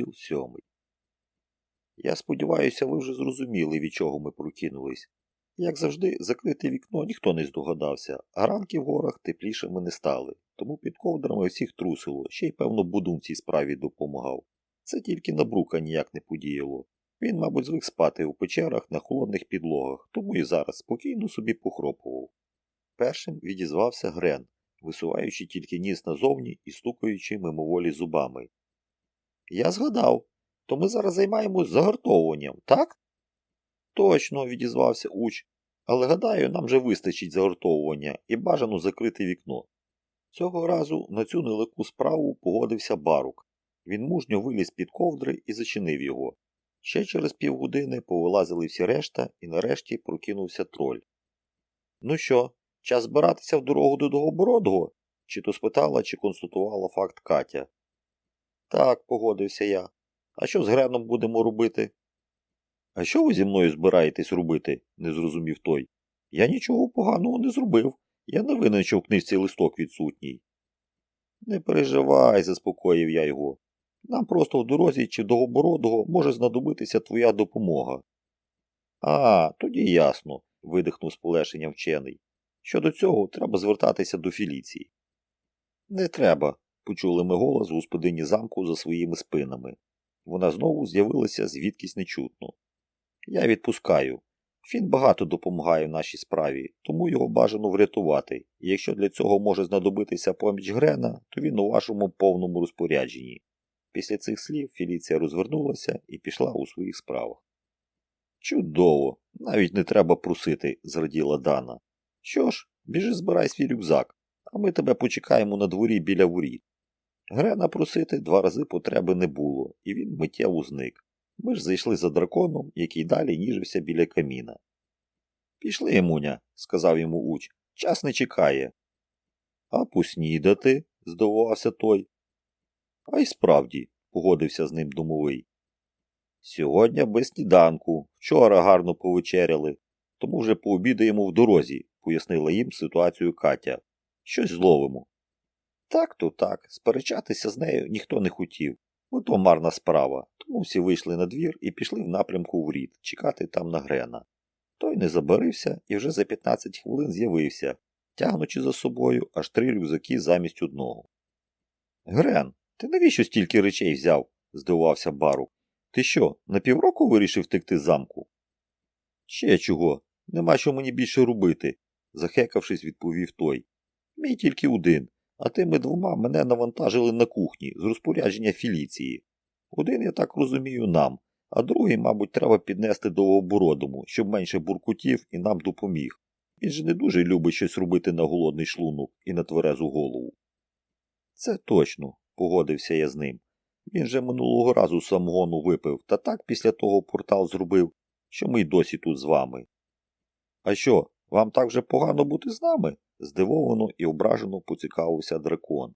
Розділ сьомий. Я сподіваюся, ви вже зрозуміли, від чого ми прокинулись. Як завжди, закрите вікно ніхто не здогадався, а ранки в горах теплішими не стали, тому під ковдрами всіх трусило, ще й, певно, будун цій справі допомагав. Це тільки на брука ніяк не подіяло. Він, мабуть, звик спати у печерах на холодних підлогах, тому і зараз спокійно собі похропував. Першим відізвався Грен, висуваючи тільки ніс назовні і стукаючи мимоволі зубами. Я згадав, то ми зараз займаємось загартовуванням, так? Точно, відізвався уч, але гадаю, нам вже вистачить загартовування і бажано закрити вікно. Цього разу на цю нелегку справу погодився барук. Він мужньо виліз під ковдри і зачинив його. Ще через півгодини повилазили всі решта і нарешті прокинувся троль. Ну що, час збиратися в дорогу до Довгобородого? Чи то спитала, чи констатувала факт Катя. Так, погодився я. А що з Греном будемо робити? А що ви зі мною збираєтесь робити? не зрозумів той. Я нічого поганого не зробив. Я не винен, що в книжці листок відсутній. Не переживай, заспокоїв я його. Нам просто в дорозі чи довгобородого може знадобитися твоя допомога. А, тоді ясно, видихнув з полешенням вчений. Щодо цього треба звертатися до Філіції. Не треба, почули ми голос господині замку за своїми спинами. Вона знову з'явилася звідкись нечутно. Я відпускаю. Фін багато допомагає в нашій справі, тому його бажано врятувати, і якщо для цього може знадобитися поміч Грена, то він у вашому повному розпорядженні. Після цих слів Філіція розвернулася і пішла у своїх справах. Чудово, навіть не треба просити, зраділа Дана. Що ж, біжи збирай свій рюкзак, а ми тебе почекаємо на дворі біля воріт. Грена просити два рази потреби не було, і він миттєво зник. Ми ж зайшли за драконом, який далі ніжився біля каміна. Пішли, Емуня, сказав йому уч, час не чекає. А поснідати? здивувався той. А й справді, погодився з ним домовий. Сьогодні без сніданку, вчора гарно повечеряли, тому вже пообідаємо в дорозі, пояснила їм ситуацію Катя. Щось зловимо. Так то так, сперечатися з нею ніхто не хотів. Ото марна справа, тому всі вийшли на двір і пішли в напрямку в рід, чекати там на Грена. Той не забарився і вже за 15 хвилин з'явився, тягнучи за собою аж три рюкзаки замість одного. Грен, ти навіщо стільки речей взяв? здивувався Барук. Ти що, на півроку вирішив втекти з замку? Ще чого, нема що мені більше робити, захекавшись, відповів той. Мій тільки один, а тими двома мене навантажили на кухні з розпорядження Філіції. Один, я так розумію, нам, а другий, мабуть, треба піднести до обородому, щоб менше буркутів і нам допоміг. Він же не дуже любить щось робити на голодний шлунок і на тверезу голову. Це точно, погодився я з ним. Він же минулого разу самогону випив, та так після того портал зробив, що ми й досі тут з вами. А що, вам так же погано бути з нами? Здивовано і ображено поцікавився дракон.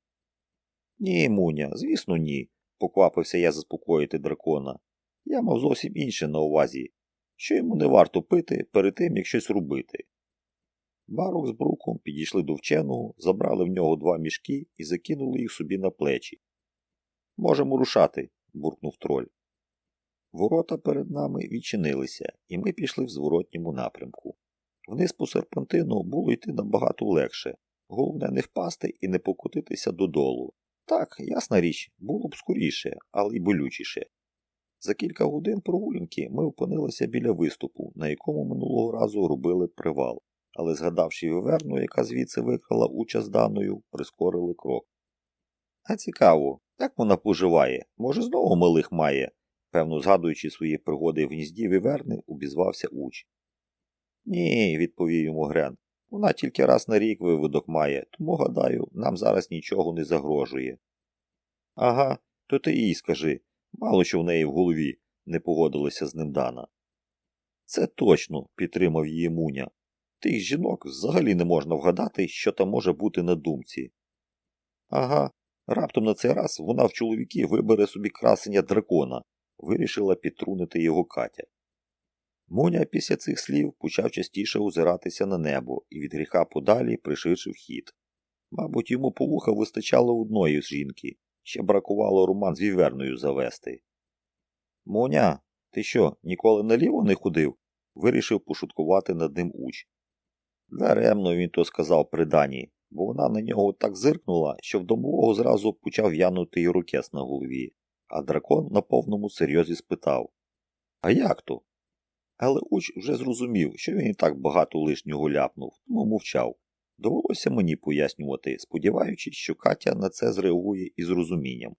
Ні, Муня, звісно, ні, поквапився я заспокоїти дракона. Я мав зовсім інше на увазі, що йому не варто пити перед тим, як щось робити. Барук з бруком підійшли до вченого, забрали в нього два мішки і закинули їх собі на плечі. Можемо рушати, буркнув троль. Ворота перед нами відчинилися, і ми пішли в зворотньому напрямку. Вниз по серпантину було йти набагато легше. Головне не впасти і не покотитися додолу. Так, ясна річ, було б скоріше, але й болючіше. За кілька годин прогулянки ми опинилися біля виступу, на якому минулого разу робили привал, але, згадавши віверну, яка звідси викрала участь даною, прискорили крок. А цікаво, як вона поживає? Може, знову малих має? Певно, згадуючи свої пригоди в гнізді віверни, обізвався уч. Ні, відповів йому Грен. Вона тільки раз на рік виводок має, тому, гадаю, нам зараз нічого не загрожує. Ага, то ти їй скажи, мало що в неї в голові, не погодилася з ним Дана. Це точно, підтримав її Муня. Тих жінок взагалі не можна вгадати, що там може бути на думці. Ага, раптом на цей раз вона в чоловіки вибере собі красення дракона, вирішила підтрунити його Катя. Моня після цих слів почав частіше озиратися на небо і від гріха подалі пришвидшив хід. Мабуть, йому по вуха вистачало одної з жінки, Ще бракувало роман з віверною завести. Моня, ти що, ніколи наліво не ходив? Вирішив пошуткувати над ним уч. Даремно він то сказав при Дані, бо вона на нього так зиркнула, що в домового зразу почав янути ірокез на голові, а дракон на повному серйозі спитав А як то? Але уч вже зрозумів, що він і так багато лишнього ляпнув, тому мовчав. Довелося мені пояснювати, сподіваючись, що Катя на це зреагує із розумінням.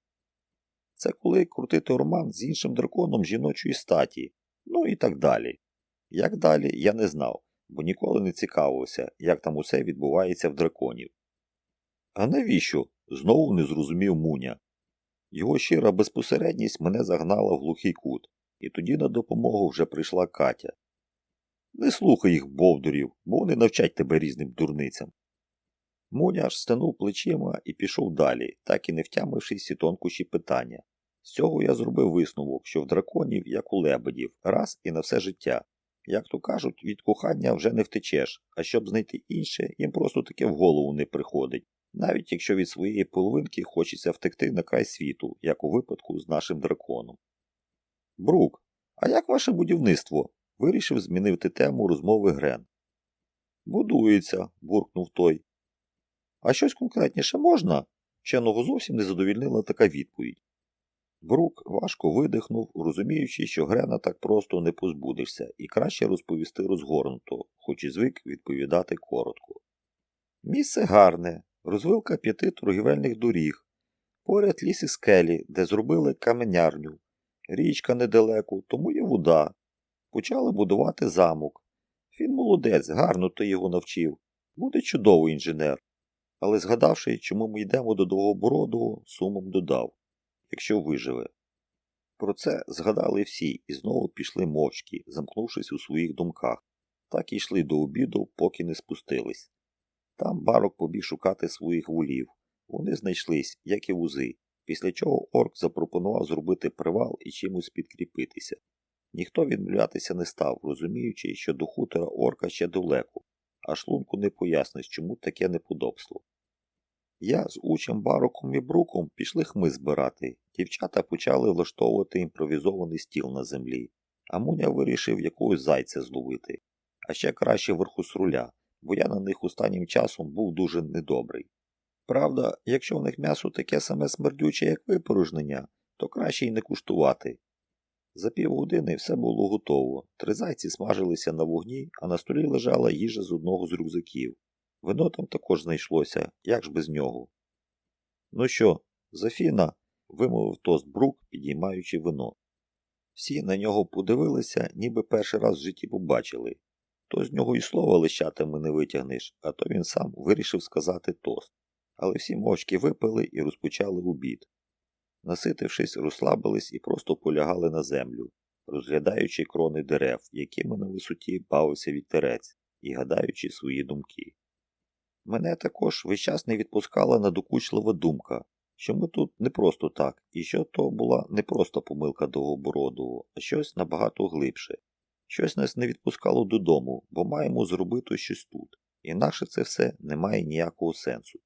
Це коли крутити роман з іншим драконом жіночої статі, ну і так далі. Як далі, я не знав, бо ніколи не цікавився, як там усе відбувається в драконів. А навіщо? знову не зрозумів Муня. Його щира безпосередність мене загнала в глухий кут, і тоді на допомогу вже прийшла Катя. Не слухай їх, бовдурів, бо вони навчать тебе різним дурницям. Муня аж стенув плечима і пішов далі, так і не втямившись ці тонкощі питання. З цього я зробив висновок, що в драконів, як у лебедів, раз і на все життя. Як то кажуть, від кохання вже не втечеш, а щоб знайти інше, їм просто таке в голову не приходить, навіть якщо від своєї половинки хочеться втекти на край світу, як у випадку з нашим драконом. Брук, а як ваше будівництво? Вирішив змінити тему розмови Грен. Будується, буркнув той. А щось конкретніше можна? Вченого зовсім не задовільнила така відповідь. Брук важко видихнув, розуміючи, що Грена так просто не позбудешся, і краще розповісти розгорнуто, хоч і звик відповідати коротко. Місце гарне, розвилка п'яти торгівельних доріг, поряд ліс і скелі, де зробили каменярню, річка недалеко, тому є вода. Почали будувати замок. Він молодець, гарно ти його навчив. Буде чудовий інженер. Але згадавши, чому ми йдемо до Довгобородого, сумом додав якщо виживе. Про це згадали всі і знову пішли мовчки, замкнувшись у своїх думках, так і йшли до обіду, поки не спустились. Там барок побіг шукати своїх вулів. Вони знайшлись, як і вузи, після чого орк запропонував зробити привал і чимось підкріпитися. Ніхто відмовлятися не став, розуміючи, що до хутора орка ще далеко, а шлунку не поясниш, чому таке неподобство. Я з учем Бароком і Бруком пішли хми збирати. Дівчата почали влаштовувати імпровізований стіл на землі, а Муня вирішив якогось зайця зловити, а ще краще верху з руля, бо я на них останнім часом був дуже недобрий. Правда, якщо в них м'ясо таке саме смердюче, як випорожнення, то краще й не куштувати. За півгодини все було готово. Три зайці смажилися на вогні, а на столі лежала їжа з одного з рюкзаків. Вино там також знайшлося, як ж без нього. Ну що, Зафіна, вимовив тост Брук, підіймаючи вино. Всі на нього подивилися, ніби перший раз в житті побачили. То з нього і слова лищатами не витягнеш, а то він сам вирішив сказати тост. Але всі мовчки випили і розпочали обід. Наситившись, розслабились і просто полягали на землю, розглядаючи крони дерев, якими на висоті бавився вітерець, і гадаючи свої думки. Мене також весь час не відпускала надокучлива думка, що ми тут не просто так, і що то була не просто помилка Довгобородового, а щось набагато глибше. Щось нас не відпускало додому, бо маємо зробити щось тут, інакше це все не має ніякого сенсу.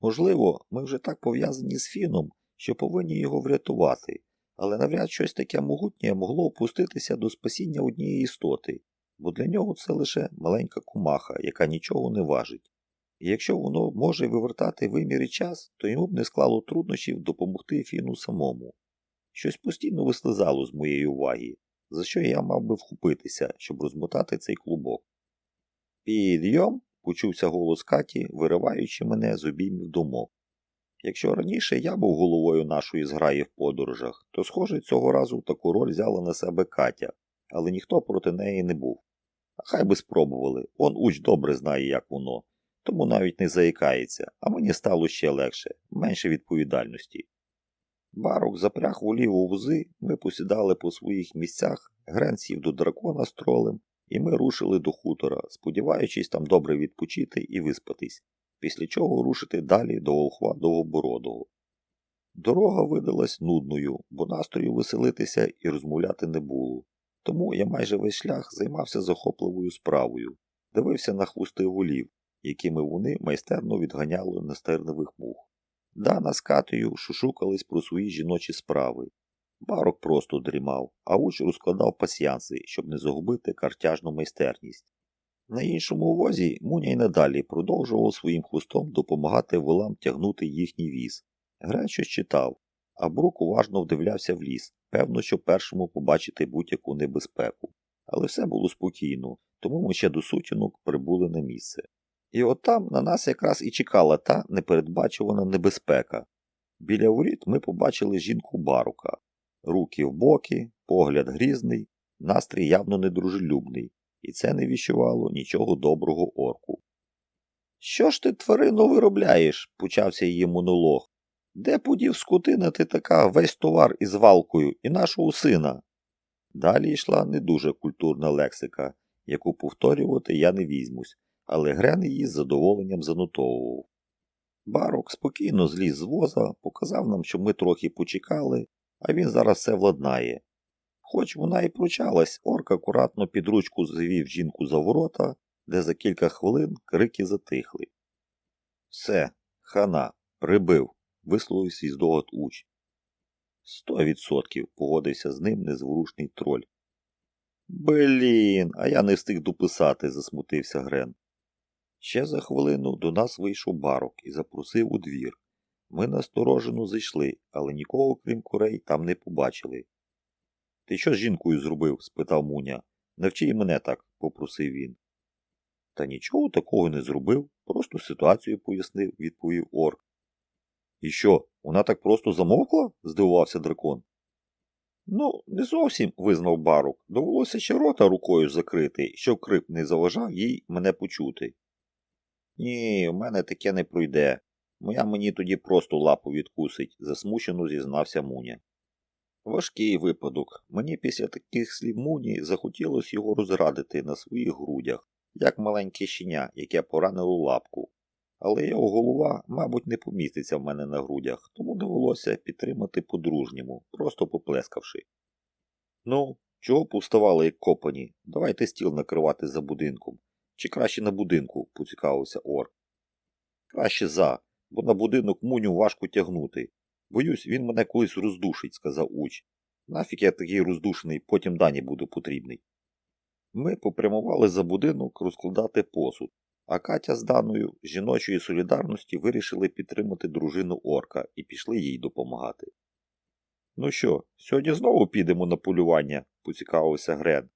Можливо, ми вже так пов'язані з Фіном, що повинні його врятувати, але навряд щось таке могутнє могло опуститися до спасіння однієї істоти, бо для нього це лише маленька кумаха, яка нічого не важить. І якщо воно може вивертати вимір і час, то йому б не склало труднощів допомогти Фіну самому. Щось постійно вислизало з моєї уваги, за що я мав би вхопитися, щоб розмотати цей клубок. Підйом, почувся голос Каті, вириваючи мене з обіймів думок. Якщо раніше я був головою нашої зграї в подорожах, то, схоже, цього разу таку роль взяла на себе Катя, але ніхто проти неї не був. А хай би спробували, он уч добре знає, як воно тому навіть не заїкається, а мені стало ще легше, менше відповідальності. Барок запряг у вузи, ми посідали по своїх місцях, Грен до дракона з тролем, і ми рушили до хутора, сподіваючись там добре відпочити і виспатись, після чого рушити далі до волхва Довгобородого. Дорога видалась нудною, бо настрою веселитися і розмовляти не було. Тому я майже весь шлях займався захопливою справою, дивився на хвости волів, якими вони майстерно відганяли настирливих мух. Дана з Катею шушукались про свої жіночі справи. Барок просто дрімав, а уч розкладав пасьянси, щоб не загубити картяжну майстерність. На іншому возі Муня й надалі продовжував своїм хвостом допомагати волам тягнути їхній віз. Грен щось читав, а Брук уважно вдивлявся в ліс, певно, що першому побачити будь-яку небезпеку. Але все було спокійно, тому ми ще до сутінок прибули на місце. І от там на нас якраз і чекала та непередбачувана небезпека. Біля воріт ми побачили жінку барука. Руки в боки, погляд грізний, настрій явно недружелюбний, і це не віщувало нічого доброго орку. Що ж ти, тварино, виробляєш? почався її монолог. Де подів скотина ти така весь товар із валкою і нашого сина? Далі йшла не дуже культурна лексика, яку повторювати я не візьмусь, але Грен її з задоволенням занотовував. Барок спокійно зліз з воза, показав нам, що ми трохи почекали, а він зараз все владнає. Хоч вона і пручалась, орк акуратно під ручку завів жінку за ворота, де за кілька хвилин крики затихли. Все, хана, прибив, висловив свій здогад уч. Сто відсотків погодився з ним незворушний троль. Блін, а я не встиг дописати, засмутився Грен. Ще за хвилину до нас вийшов барок і запросив у двір. Ми насторожено зайшли, але нікого, крім курей, там не побачили. Ти що з жінкою зробив? спитав Муня. Навчи й мене так, попросив він. Та нічого такого не зробив, просто ситуацію пояснив, відповів орк. І що, вона так просто замовкла? здивувався дракон. Ну, не зовсім, визнав барок. Довелося ще рота рукою закрити, щоб крип не заважав їй мене почути. Ні, в мене таке не пройде. Моя мені тоді просто лапу відкусить, засмучено зізнався Муня. Важкий випадок. Мені після таких слів Муні захотілося його розрадити на своїх грудях, як маленьке щеня, яке поранило лапку. Але його голова, мабуть, не поміститься в мене на грудях, тому довелося підтримати по-дружньому, просто поплескавши. Ну, чого повставали, як копані? Давайте стіл накривати за будинком. Чи краще на будинку, поцікавився орк. Краще за, бо на будинок муню важко тягнути. Боюсь, він мене колись роздушить, сказав уч. Нафік я такий роздушений, потім дані буду потрібний. Ми попрямували за будинок розкладати посуд, а Катя з Даною жіночої солідарності вирішили підтримати дружину орка і пішли їй допомагати. Ну що, сьогодні знову підемо на полювання, поцікавився Грен.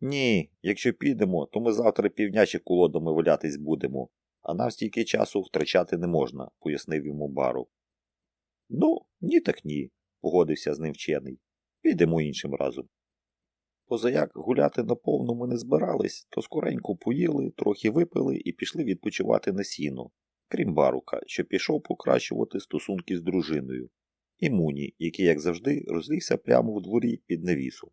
Ні, якщо підемо, то ми завтра півдня колодами валятись будемо, а нам стільки часу втрачати не можна, пояснив йому бару. Ну, ні так ні, погодився з ним вчений. Підемо іншим разом. Позаяк гуляти наповну ми не збирались, то скоренько поїли, трохи випили і пішли відпочивати на сіно, крім барука, що пішов покращувати стосунки з дружиною, і Муні, який, як завжди, розлігся прямо в дворі під навісом.